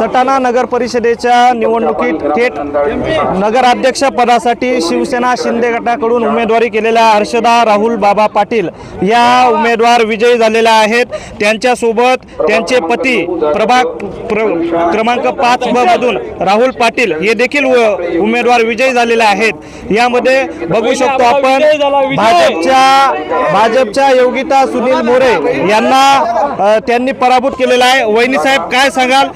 सटाणा नगर परिषदेच्या निवडणुकीत थेट नगराध्यक्ष पदासाठी शिवसेना शिंदे गटाकडून उमेदवारी केलेल्या हर्षदा राहुल बाबा पाटील या उमेदवार विजयी झालेल्या आहेत. त्यांच्यासोबत त्यांचे पती प्रभाग प्र क्रमांक पाच ब मधून राहुल पाटील हे देखील उ- उमेदवार विजयी झालेले आहेत. यामध्ये बघू शकतो आपण भाजपच्या भाजपच्या योगिता सुनील मोरे यांना त्यांनी पराभूत केलेला आहे. वहिनी साहेब काय सांगाल?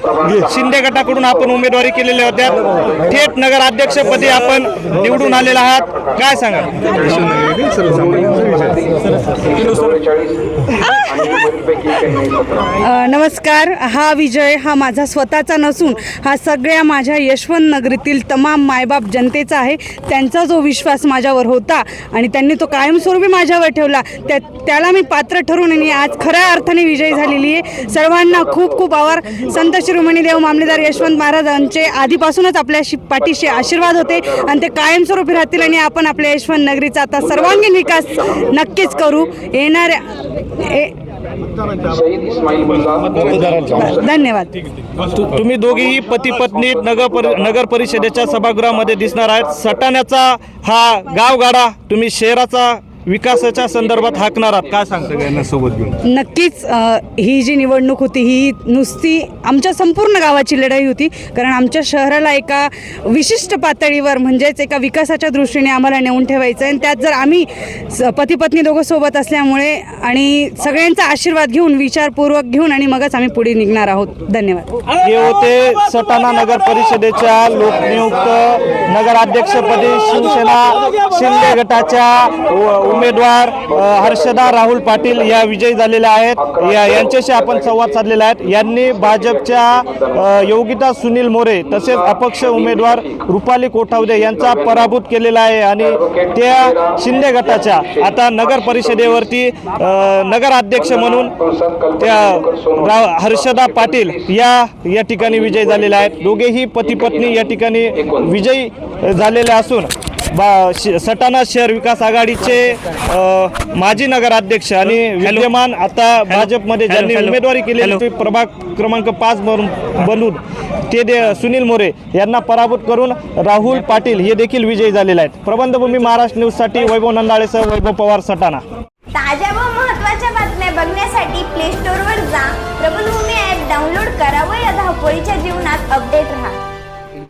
शिंदे गटाकडून आपण उमेदवारी केलेल्या होत्या थेट नगराध्यक्षपदी आपण निवडून आलेला आहात. काय सांगा नमस्कार. हा विजय हा माझा स्वतःचा नसून हा सगळ्या माझ्या यशवंत नगरीतील तमाम मायबाप जनतेचा आहे. त्यांचा जो विश्वास माझ्यावर होता आणि त्यांनी तो कायमस्वरूपी माझ्यावर ठेवला त्या त्याला मी पात्र ठरून आणि आज खऱ्या अर्थाने विजयी झालेली आहे. सर्वांना खूप खूप आभार. संत शिरोमणी देव मामलेदार यशवंत महाराजांचे आधीपासूनच आपल्या पाठीशी आशीर्वाद होते आणि ते कायमस्वरूपी राहतील आणि आपण आपल्या यशवंत नगरीचा आता सर्वांगीण विकास नक्कीच करू. येणाऱ्या धन्यवाद. तुम्ही दोघेही पती पत्नी नगर परि- नगर परिषदेच्या सभागृहामध्ये दिसणार आहेत. सटाण्याचा हा गावगाडा तुम्ही शहराचा विकासाच्या संदर्भात हाकणार आहात काय सांगता? सोबत घेऊन. नक्कीच अ, ही जी निवडणूक होती ही नुसती आमच्या संपूर्ण गावाची लढाई होती. कारण आमच्या शहराला एका विशिष्ट पातळीवर म्हणजेच एका विकासाच्या दृष्टीने आम्हाला नेऊन ठेवायचं आहे आणि त्यात जर आम्ही स- पती पत्नी दोघं सोबत असल्यामुळे आणि सगळ्यांचा आशीर्वाद घेऊन विचारपूर्वक घेऊन आणि मगच आम्ही पुढे निघणार आहोत. धन्यवाद. हे होते सटाणा नगर परिषदेच्या लोकनियुक्त नगराध्यक्षपदी शिवसेना शिंदे गटाच्या उमेदवार हर्षदा राहुल पाटील या विजयी झालेल्या आहेत. या यांच्याशी आपण संवाद साधलेला आहेत यांनी भाजपच्या योगिता सुनील मोरे तसेच अपक्ष उमेदवार रुपाली कोठावदे यांचा पराभूत केलेला आहे आणि त्या शिंदे गटाच्या आता नगर परिषदेवरती नगराध्यक्ष म्हणून त्या रा- हर्षदा पाटील या या ठिकाणी विजयी झालेल्या आहेत. दोघेही पती पत्नी या ठिकाणी विजयी झालेले असून बा श- सटाणा शहर विकास आघाडीचे माजी नगराध्यक्ष आणि विद्यमान आता भाजपमध्ये ज्यांनी उमेदवारी केलेली होती प्रभाग क्रमांक पाच बनून बनून ते दे सुनील मोरे यांना पराभूत करून राहुल पाटील हे देखील विजयी झालेले आहेत. प्रबंधभूमी महाराष्ट्र न्यूजसाठी वैभव नंदाळेसह वैभव पवार सटाणा. ताज्या व महत्त्वाच्या बातम्या बघण्यासाठी प्ले स्टोअरवर जा.